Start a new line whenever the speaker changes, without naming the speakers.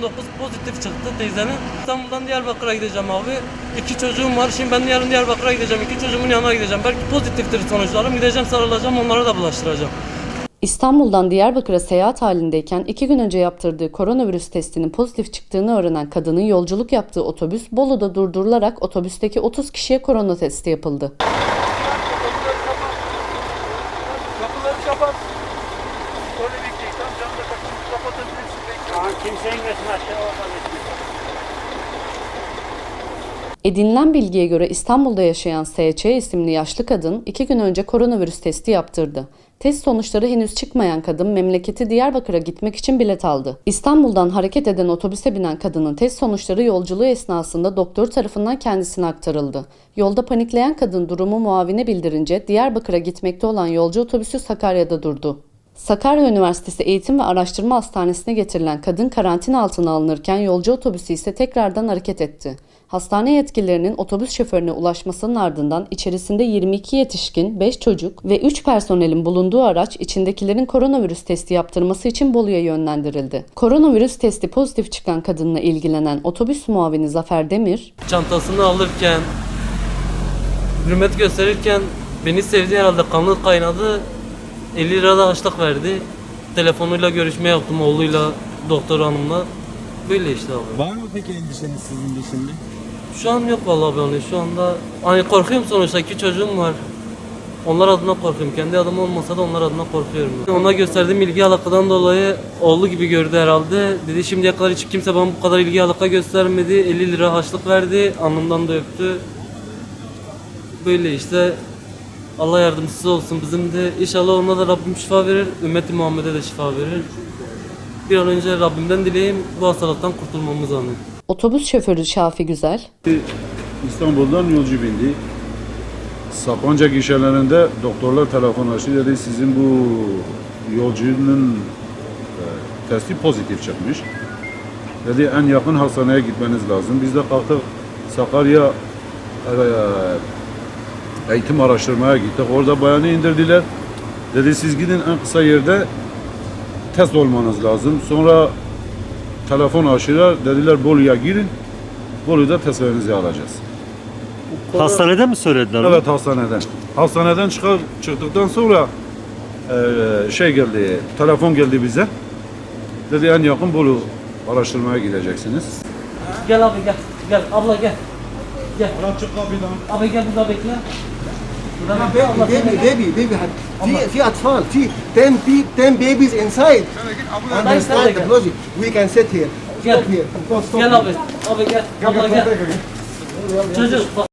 pozitif çıktı teyzenin. İstanbul'dan Diyarbakır'a gideceğim abi. İki çocuğum var. Şimdi ben yarın Diyarbakır'a gideceğim. İki çocuğumun yanına gideceğim. Belki pozitiftir sonuçlarım. Gideceğim sarılacağım onlara da bulaştıracağım.
İstanbul'dan Diyarbakır'a seyahat halindeyken iki gün önce yaptırdığı koronavirüs testinin pozitif çıktığını öğrenen kadının yolculuk yaptığı otobüs Bolu'da durdurularak otobüsteki 30 kişiye korona testi yapıldı.
Kapıları kapat. Öyle bekleyin. Tam camda kapıyı kapatabilirsin. Bekle.
Kimsenin gözünü aşağı.
Edinilen bilgiye göre İstanbul'da yaşayan S.Ç. isimli yaşlı kadın iki gün önce koronavirüs testi yaptırdı. Test sonuçları henüz çıkmayan kadın memleketi Diyarbakır'a gitmek için bilet aldı. İstanbul'dan hareket eden otobüse binen kadının test sonuçları yolculuğu esnasında doktor tarafından kendisine aktarıldı. Yolda panikleyen kadın durumu muavine bildirince Diyarbakır'a gitmekte olan yolcu otobüsü Sakarya'da durdu. Sakarya Üniversitesi Eğitim ve Araştırma Hastanesi'ne getirilen kadın karantina altına alınırken yolcu otobüsü ise tekrardan hareket etti. Hastane yetkililerinin otobüs şoförüne ulaşmasının ardından içerisinde 22 yetişkin, 5 çocuk ve 3 personelin bulunduğu araç içindekilerin koronavirüs testi yaptırması için Bolu'ya yönlendirildi. Koronavirüs testi pozitif çıkan kadınla ilgilenen otobüs muavini Zafer Demir,
Çantasını alırken, hürmet gösterirken beni sevdi herhalde kanlı kaynadı. 50 lira da harçlık verdi. Telefonuyla görüşme yaptım oğluyla, doktor hanımla. Böyle işte abi.
Var mı peki endişeniz sizin de şimdi?
Şu an yok vallahi ben şu anda. Hani korkuyorum sonuçta iki çocuğum var. Onlar adına korkuyorum. Kendi adım olmasa da onlar adına korkuyorum. Ona gösterdiğim ilgi alakadan dolayı oğlu gibi gördü herhalde. Dedi şimdiye kadar hiç kimse bana bu kadar ilgi alaka göstermedi. 50 lira harçlık verdi. Alnımdan da öptü. Böyle işte Allah yardımcısı olsun bizim de. İnşallah ona da Rabbim şifa verir. Ümmeti Muhammed'e de şifa verir. Bir an önce Rabbimden dileyim bu hastalıktan kurtulmamız anı.
otobüs şoförü Şafi Güzel,
İstanbul'dan yolcu bindi. Sapanca gişelerinde doktorlar telefon açtı dedi sizin bu yolcunun e, testi pozitif çıkmış. Dedi en yakın hastaneye gitmeniz lazım. Biz de kalktık Sakarya e, eğitim araştırmaya gittik. Orada bayanı indirdiler. Dedi siz gidin en kısa yerde test olmanız lazım. Sonra telefon açtılar. Dediler Bolu'ya girin. Bolu'da testlerinizi alacağız.
Hastanede mi söylediler?
Evet hastaneden. Hastaneden çıkar çıktıktan sonra eee, şey geldi, telefon geldi bize. Dedi en yakın Bolu araştırmaya gideceksiniz.
Gel abi gel. Gel abla gel.
Açık kapıdan.
Abi gel burada bekle. Burada
Ha,
bekle. Allah
Baby,
seni-
baby, baby, baby. في في اطفال في 10 بي 10 babies inside. Understand the logic. We can sit here.
Gel.
Stop here. Stop, stop
Gel
here.
abi. Abi gel. Abla gel. Çocuk bak.